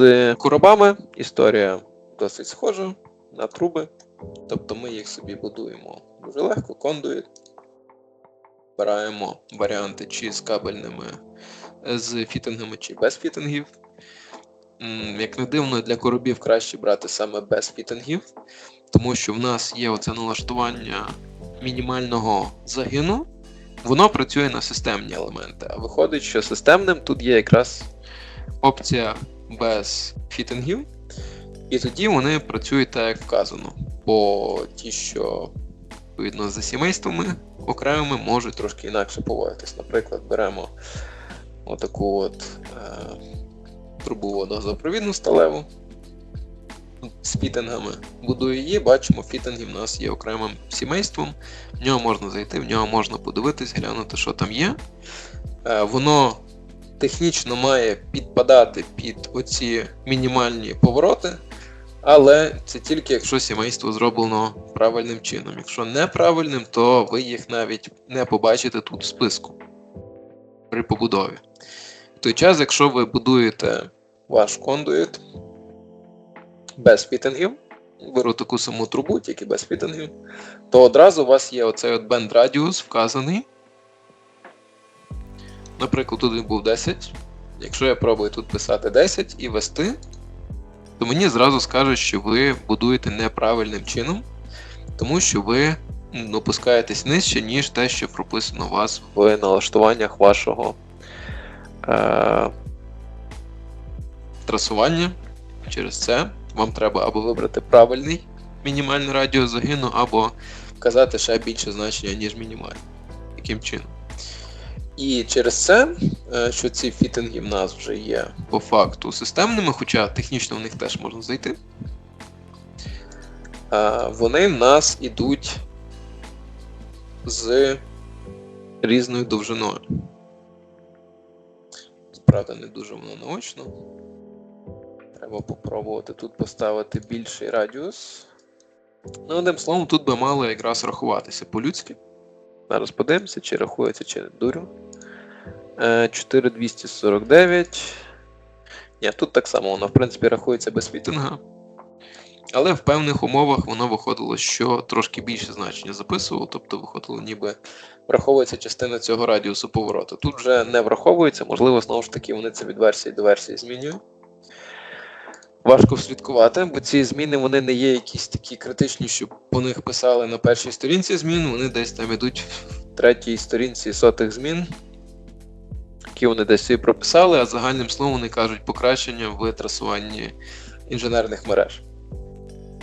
З коробами історія досить схожа на труби. Тобто ми їх собі будуємо дуже легко, кондуїт. Вибираємо варіанти чи з кабельними, з фітингами, чи без фітингів. Як не дивно, для коробів краще брати саме без фітингів, тому що в нас є оце налаштування мінімального загину, воно працює на системні елементи. А виходить, що системним тут є якраз опція без фітингів, і тоді вони працюють так, як вказано. Бо ті, що відповідно за сімействами окремими можуть трошки інакше поводитись. Наприклад, беремо отаку от е, трубу водозапровідну сталеву з фітингами. Будую її, бачимо, фітинги в нас є окремим сімейством. В нього можна зайти, в нього можна подивитись, глянути, що там є. Е, воно технічно має підпадати під оці мінімальні повороти. Але це тільки якщо сімейство зроблено правильним чином. Якщо неправильним, то ви їх навіть не побачите тут в списку при побудові. В той час, якщо ви будуєте ваш кондуїт без фітингів, беру таку саму трубу, тільки без фітингів, то одразу у вас є оцей от bend радіус вказаний. Наприклад, він був 10. Якщо я пробую тут писати 10 і вести, то мені зразу скажуть, що ви будуєте неправильним чином, тому що ви опускаєтесь нижче, ніж те, що прописано у вас в налаштуваннях вашого е- трасування. Через це вам треба або вибрати правильний мінімальний радіус загину, або вказати ще більше значення, ніж мінімальний. Таким чином. І через це, е, що ці фітинги в нас вже є по факту системними, хоча технічно в них теж можна зайти, е, вони в нас ідуть з різною довжиною. Правда, не дуже воно наочно. Треба попробувати тут поставити більший радіус. Ну, одним словом, тут би мало якраз рахуватися по-людськи. Зараз подивимося, чи рахується, чи не дурю. Е, 4249. Ні, тут так само воно, в принципі, рахується без фітинга. Але в певних умовах воно виходило, що трошки більше значення записувало, тобто виходило, ніби враховується частина цього радіусу повороту. Тут вже не враховується, можливо, знову ж таки, вони це від версії до версії змінюють. Важко вслідкувати, бо ці зміни вони не є якісь такі критичні, щоб по них писали на першій сторінці змін, вони десь там ідуть в третій сторінці сотих змін, які вони десь собі прописали, а загальним словом вони кажуть покращення в трасуванні інженерних мереж.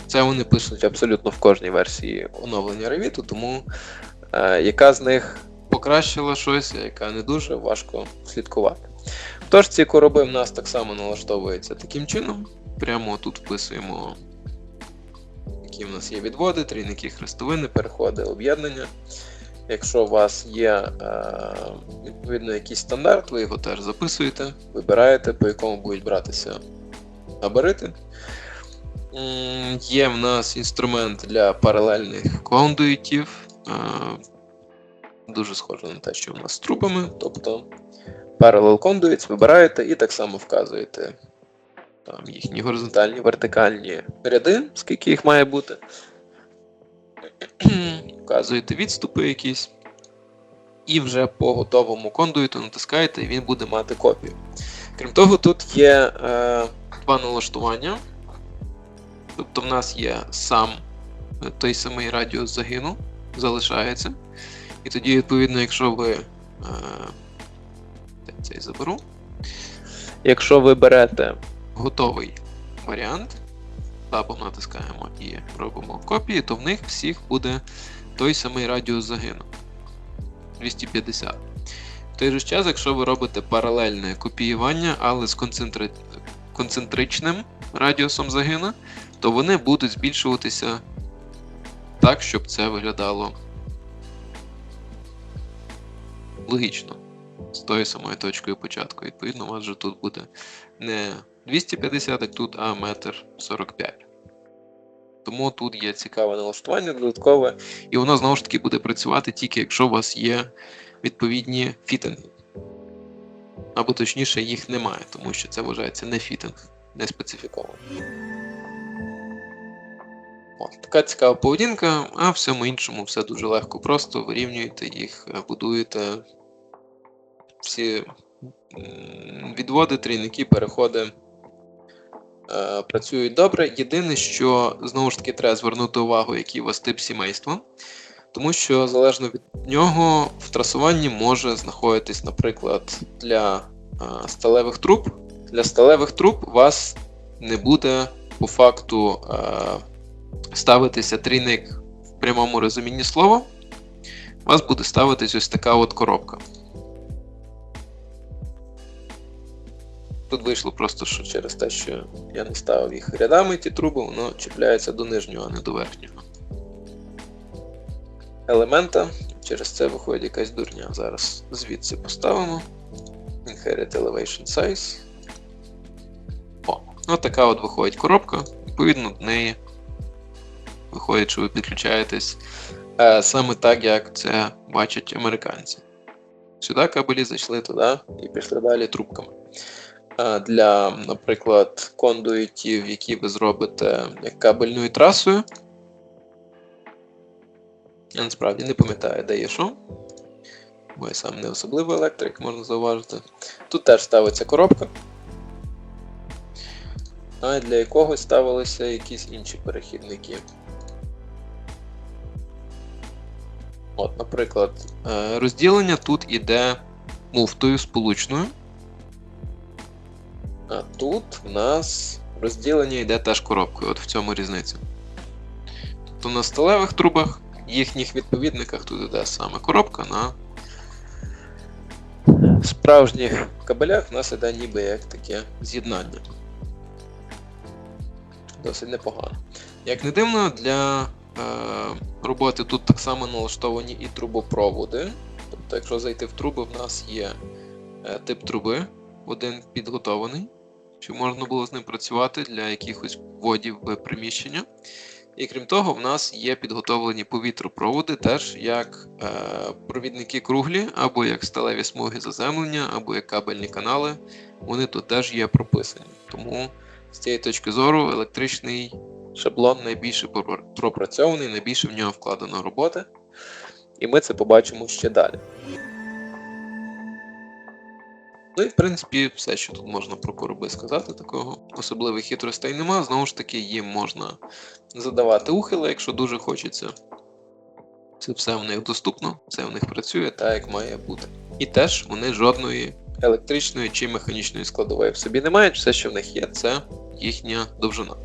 Це вони пишуть абсолютно в кожній версії оновлення Revit, тому е, яка з них покращила щось, а яка не дуже важко слідкувати. Тож ці короби в нас так само налаштовуються таким чином. Прямо тут вписуємо, які в нас є відводи, трійники хрестовини, переходи, об'єднання. Якщо у вас є е, відповідно якийсь стандарт, ви його теж записуєте, вибираєте, по якому будуть братися габарити. Є в нас інструмент для паралельних кондуїтів. Е, Дуже схоже на те, що в нас з трубами. Тобто Parallel Conduits вибираєте і так само вказуєте там їхні горизонтальні, вертикальні ряди, скільки їх має бути. Вказуєте відступи якісь. І вже по готовому кондуїту натискаєте, і він буде мати копію. Крім того, тут є е, два налаштування. Тобто в нас є сам е, той самий радіус загину, залишається. І тоді, відповідно, якщо ви. Е, цей заберу. Якщо ви берете готовий варіант, табом натискаємо і робимо копії, то в них всіх буде той самий радіус загину 250. В той же час, якщо ви робите паралельне копіювання, але з концентри... концентричним радіусом загину, то вони будуть збільшуватися так, щоб це виглядало логічно з тою самою точкою початку. Відповідно, у вас вже тут буде не 250, як тут, а метр 45. Тому тут є цікаве налаштування додаткове, і воно знову ж таки буде працювати тільки якщо у вас є відповідні фітинги. Або точніше, їх немає, тому що це вважається не фітинг не специфіковано. От, така цікава поведінка, а всьому іншому все дуже легко. Просто вирівнюєте їх, е, будуєте всі відводи, трійники, переходи е, працюють добре. Єдине, що знову ж таки треба звернути увагу, який у вас тип сімейства. Тому що залежно від нього в трасуванні може знаходитись, наприклад, для е, сталевих труб. Для сталевих труб вас не буде по факту е, ставитися трійник в прямому розумінні слова. У вас буде ставитись ось така от коробка. Тут вийшло просто, що через те, що я не ставив їх рядами, ті труби, воно чіпляється до нижнього, а не до верхнього елемента. Через це виходить якась дурня. Зараз звідси поставимо. Inherit Elevation Size. О, от така от виходить коробка. Відповідно, до неї виходить, що ви підключаєтесь е, саме так, як це бачать американці. Сюди кабелі зайшли туди і пішли далі трубками. Для, наприклад, кондуїтів, які ви зробите кабельною трасою. Я насправді не пам'ятаю, де є що. Бо я сам не особливий електрик, можна зауважити. Тут теж ставиться коробка. А для якогось ставилися якісь інші перехідники. От, наприклад, е, розділення тут іде муфтою сполучною. А тут в нас розділення йде теж коробкою, от в цьому різниця. Тобто на сталевих трубах їхніх відповідниках тут іде саме коробка на справжніх кабелях в нас іде ніби як таке з'єднання. Досить непогано. Як не дивно, для е, роботи тут так само налаштовані і трубопроводи. Тобто, якщо зайти в труби, в нас є е, тип труби, один підготований, щоб можна було з ним працювати для якихось вводів в приміщення. І крім того, в нас є підготовлені повітропроводи, теж як е, провідники круглі, або як сталеві смуги заземлення, або як кабельні канали. Вони тут теж є прописані. Тому з цієї точки зору електричний шаблон найбільше пропрацьований, найбільше в нього вкладено роботи. І ми це побачимо ще далі. Ну і в принципі, все, що тут можна про короби сказати, такого особливих хитростей нема. Знову ж таки, їм можна задавати ухили, якщо дуже хочеться. Це все в них доступно, все в них працює так, як має бути. І теж вони жодної електричної чи механічної складової в собі не мають. Все, що в них є, це їхня довжина.